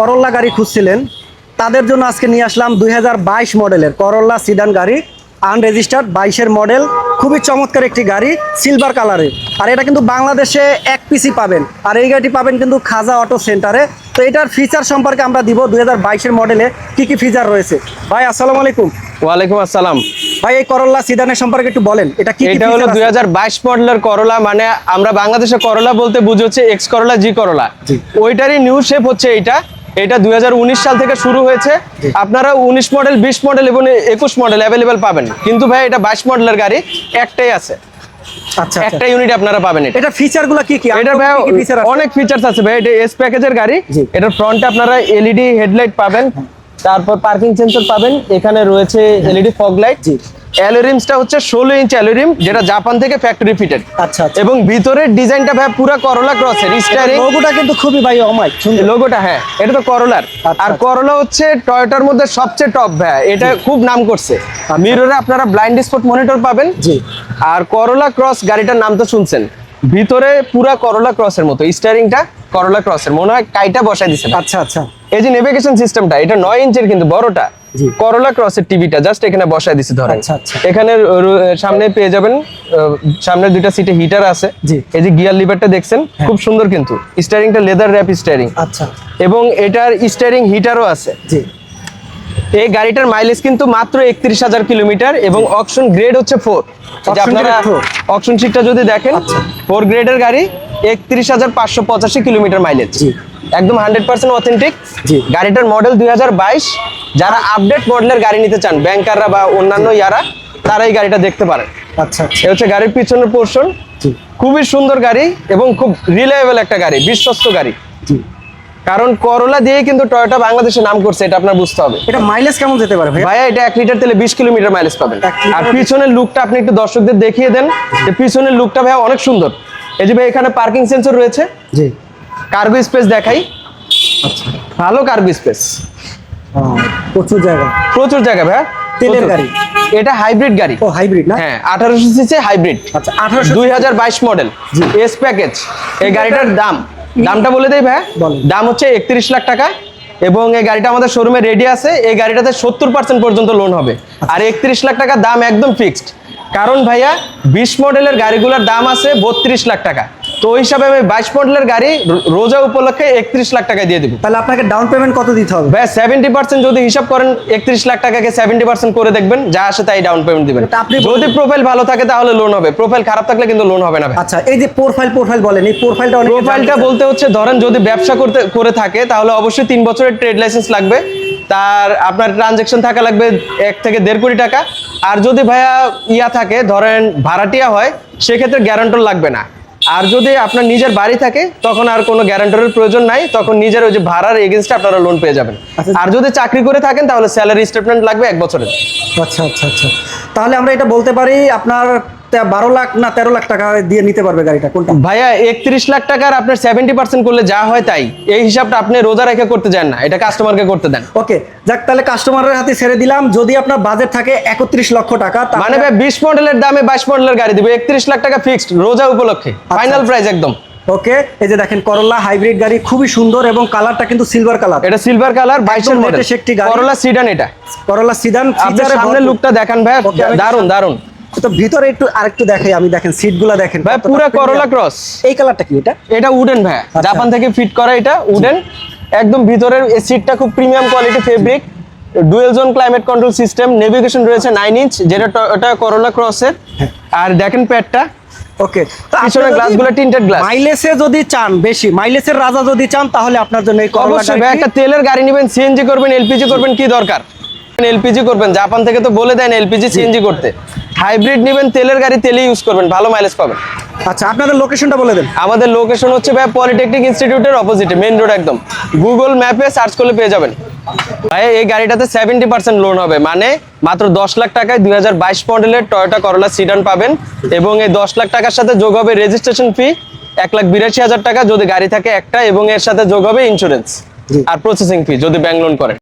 করল্লা গাড়ি খুঁজছিলেন তাদের জন্য আজকে নিয়ে আসলাম দুই হাজার বাইশ মডেলের করল্লা সিডান গাড়ি আনরেজিস্টার্ড বাইশের মডেল খুবই চমৎকার একটি গাড়ি সিলভার কালারের আর এটা কিন্তু বাংলাদেশে এক পিসি পাবেন। আর এই গাড়িটি পাবেন কিন্তু খাজা অটো সেন্টারে তো এটার ফিচার সম্পর্কে আমরা দিব দুই বাইশের মডেলে কি কি ফিচার রয়েছে। ভাই আসসালামু আলাইকুম। ওয়ালাইকুম আসসালাম। ভাই এই করল্লা সিডানের সম্পর্কে একটু বলেন এটা কি এটা হলো feature দুই আছে? মডেলের করলা মানে আমরা বাংলাদেশে করলা বলতে বুঝি হচ্ছে এক্স করলা জি। করলা ওইটারই নিউ শেপ হচ্ছে এটা এটা দুই সাল থেকে শুরু হয়েছে। আপনারা উনিশ মডেল বিশ মডেল এবং একুশ মডেল অ্যাভেলেবেল পাবেন। কিন্তু ভাই এটা বাইশ মডেলের গাড়ি একটাই আছে। আচ্ছা আচ্ছা। একটা ইউনিট আপনারা পাবেন এটা। কি কি? এটা ভাই অনেক ফিচার্স আছে ভাই। এটা এস প্যাকেজের গাড়ি। এটার ফ্রন্টে আপনারা এলইডি হেডলাইট পাবেন। তারপর পার্কিং সেন্সর পাবেন। এখানে রয়েছে এলইডি ফগ লাইট। অ্যালোরিমসটা হচ্ছে ষোলো ইঞ্চ অ্যালোরিম যেটা জাপান থেকে ফ্যাক্টরি ফিটেড আচ্ছা আচ্ছা। এবং ভিতরের ডিজাইনটা ভাই পুরো করলা ক্রসের স্টারিং লোগোটা কিন্তু খুবই ভাই অমাইক সুন্দর। লোগোটা হ্যাঁ এটা তো করলার আচ্ছা, আর আচ্ছা। করলা হচ্ছে টয়োটার মধ্যে সবচেয়ে টপ ভাই এটা খুব নাম করছে। মিররে আপনারা ব্লাইন্ড স্পট মনিটর পাবেন। জি। আর করলা ক্রস গাড়িটার নাম তো শুনছেন। ভিতরে পুরা করলা ক্রসের মতো স্টারিংটা করলা ক্রসের মনে হয় কাইটা বসাই দিছে আচ্ছা আচ্ছা। এই যে নেভিগেশন সিস্টেমটা এটা নয় ইঞ্চের কিন্তু বড়টা। করলা ক্রসের টিভিটা জাস্ট এখানে বসাই দিছে ধরেন। আচ্ছা, আচ্ছা। এখানে সামনে পেয়ে যাবেন সামনে দুইটা সিটে হিটার আছে। হ্যাঁ। এই যে গিয়ার লিভারটা দেখছেন খুব সুন্দর কিন্তু। স্টারিংটা লেদার র্যাপ স্টারিং আচ্ছা। এবং এটার স্টারিং হিটারও আছে। জি। এই গাড়িটার মাইলেজ কিন্তু মাত্র একত্রিশ হাজার কিলোমিটার এবং অকশন গ্রেড হচ্ছে ফোর আপনারা? অকশন শিটটা যদি দেখেন আচ্ছা। ফোর গ্রেডের গাড়ি একত্রিশ হাজার পাঁচশো পঁচাশি কিলোমিটার মাইলেজ জি। একদম হান্ড্রেড পার্সেন্ট অথেন্টিক জি। গাড়িটার মডেল দুই হাজার বাইশ। যারা আপডেট মডেলের গাড়ি নিতে চান ব্যাংকাররা বা অন্যান্য ইয়ারা তারা এই গাড়িটা দেখতে পারেন। আচ্ছা আচ্ছা। এ হচ্ছে গাড়ির পিছনের পোর্শন খুবই সুন্দর গাড়ি এবং খুব রিলায়েবল একটা গাড়ি বিশ্বস্ত গাড়ি। কারণ করলা দিয়ে কিন্তু টয়োটা বাংলাদেশে নাম করছে এটা আপনার বুঝতে হবে। এটা মাইলেজ কেমন যেতে পারে ভাই ভাইয়া এটা এক লিটার তেলে বিশ কিলোমিটার মাইলেজ পাবেন। আর পিছনের লুকটা আপনি একটু দর্শকদের দেখিয়ে দেন। যে পিছনের লুকটা ভাইয়া অনেক সুন্দর। এই যে ভাই এখানে পার্কিং সেন্সর রয়েছে। জি। কার্গো স্পেস দেখাই। আচ্ছা। ভালো কার্গো স্পেস প্রচুর জায়গা। প্রচুর জায়গা ভাইয়া। তেলের গাড়ি। এটা হাইব্রিড গাড়ি। ও হাইব্রিড না? হ্যাঁ আঠারোশো সিসি হাইব্রিড আচ্ছা আঠারোশো দুই হাজার বাইশ মডেল এস প্যাকেজ এই গাড়িটার দাম। দামটা বলে দেই ভাই দাম হচ্ছে একত্রিশ লাখ টাকা। এবং এই গাড়িটা আমাদের শোরুমে রেডি আছে। এই গাড়িটাতে সত্তর পার্সেন্ট পর্যন্ত লোন হবে। আর একত্রিশ লাখ টাকা দাম একদম ফিক্সড কারণ ভাইয়া বিশ মডেলের গাড়িগুলোর দাম আছে বত্রিশ লাখ টাকা। তো ওই হিসাবে আমি বাইশ মডেলের গাড়ি রোজা উপলক্ষে একত্রিশ লাখ টাকা দিয়ে দেবো। তাহলে আপনাকে ডাউন পেমেন্ট কত দিতে হবে? ভাইয়া সেভেন্টি পার্সেন্ট যদি হিসাব করেন একত্রিশ লাখ টাকাকে সেভেন্টি পার্সেন্ট করে দেখবেন যা আসে তাই ডাউন পেমেন্ট দিবেন। আপনি যদি প্রোফাইল ভালো থাকে তাহলে লোন হবে। প্রোফাইল খারাপ থাকলে কিন্তু লোন হবে না আচ্ছা এই যে প্রোফাইল প্রোফাইল বলেন এই প্রোফাইলটা প্রোফাইলটা বলতে হচ্ছে ধরেন যদি ব্যবসা করতে করে থাকে তাহলে অবশ্যই তিন বছরের ট্রেড লাইসেন্স লাগবে। তার আপনার ট্রানজেকশন থাকা লাগবে এক থেকে দেড় কোটি টাকা। আর যদি ভাইয়া ইয়া থাকে ধরেন ভাড়াটিয়া হয় সেক্ষেত্রে গ্যারান্টর লাগবে না। আর যদি আপনার নিজের বাড়ি থাকে তখন আর কোনো গ্যারান্টরের প্রয়োজন নাই তখন নিজের ওই যে ভাড়ার এগেনস্টে আপনারা লোন পেয়ে যাবেন। আচ্ছা। আর যদি চাকরি করে থাকেন তাহলে স্যালারি স্টেটমেন্ট লাগবে এক বছরের। আচ্ছা আচ্ছা আচ্ছা। তাহলে আমরা এটা বলতে পারি আপনার বারো লাখ না তেরো লাখ টাকা দিয়ে নিতে পারবে গাড়িটা কোনটা? ভাইয়া একত্রিশ লাখ টাকার আপনার সেভেন্টি পার্সেন্ট করলে যা হয় তাই। এই হিসাবটা আপনি রোজা রেখে করতে যান না এটা কাস্টমারকে করতে দেন। ওকে যাক তাহলে কাস্টমারের হাতে ছেড়ে দিলাম। যদি আপনার বাজেট থাকে একত্রিশ লক্ষ টাকা মানে ভাই বিশ মডেলের দামে বাইশ মডেলের গাড়ি দিবে একত্রিশ লাখ টাকা ফিক্সড রোজা উপলক্ষে। ফাইনাল আচ্ছা। প্রাইস একদম। ওকে এই যে দেখেন করলা হাইব্রিড গাড়ি খুবই সুন্দর এবং কালারটা কিন্তু সিলভার কালার এটা সিলভার কালার বাইশের একদম মডেল latest একটি গাড়ি। করলা সিডান এটা। করলা সিডান আপনার সামনে লুকটা দেখান ভাই দারুণ দারুণ তো ভিতরে একটু আরেকটু দেখাই আমি দেখেন সিটগুলো দেখেন ভাই পুরো। করলা ক্রস এই কালারটা কি এটা? এটা উডেন ভাই। আচ্ছা। জাপান থেকে ফিট করা এটা উডেন একদম ভিতরের এই সিটটা খুব premium quality fabric dual zone climate control system navigation রয়েছে নাইন ইঞ্চ যেটা ওটা করলা ক্রসের হ্যাঁ। আর দেখেন প্যাডটা ওকে পিছনে গ্লাসগুলো tinted glass। মাইলেজে যদি চান বেশি মাইলেজের রাজা যদি চান তাহলে আপনার জন্য এই করলা একটা তেলের গাড়ি নেবেন সিএনজি করবেন এলপিজি করবেন কি দরকার? এলপিজি করবেন। জাপান থেকে তো বলে দেন এলপিজি সিএনজি করতে। হাইব্রিড নেবেন তেলের গাড়ি তেলে ইউজ করবেন ভালো মাইলেজ পাবেন। আচ্ছা আপনাদের লোকেশনটা বলে দেন। আমাদের লোকেশন হচ্ছে ভাই পলিটেকনিক ইনস্টিটিউটের অপোজিটে মেইন রোড একদম। গুগল ম্যাপে সার্চ করলে পেয়ে যাবেন। ভাই এই গাড়িটাতে সেভেন্টি পার্সেন্ট লোন হবে। মানে মাত্র দশ লাখ টাকায় দুই হাজার বাইশ মডেলের টয়োটা করলা সিডান পাবেন এবং এই দশ লাখ টাকার সাথে যোগ হবে রেজিস্ট্রেশন ফি এক লাখ বিরাশি হাজার টাকা। যদি গাড়ি থাকে একটা এবং এর সাথে যোগ হবে ইন্স্যুরেন্স আর প্রসেসিং ফি যদি ব্যাংক লোন করেন।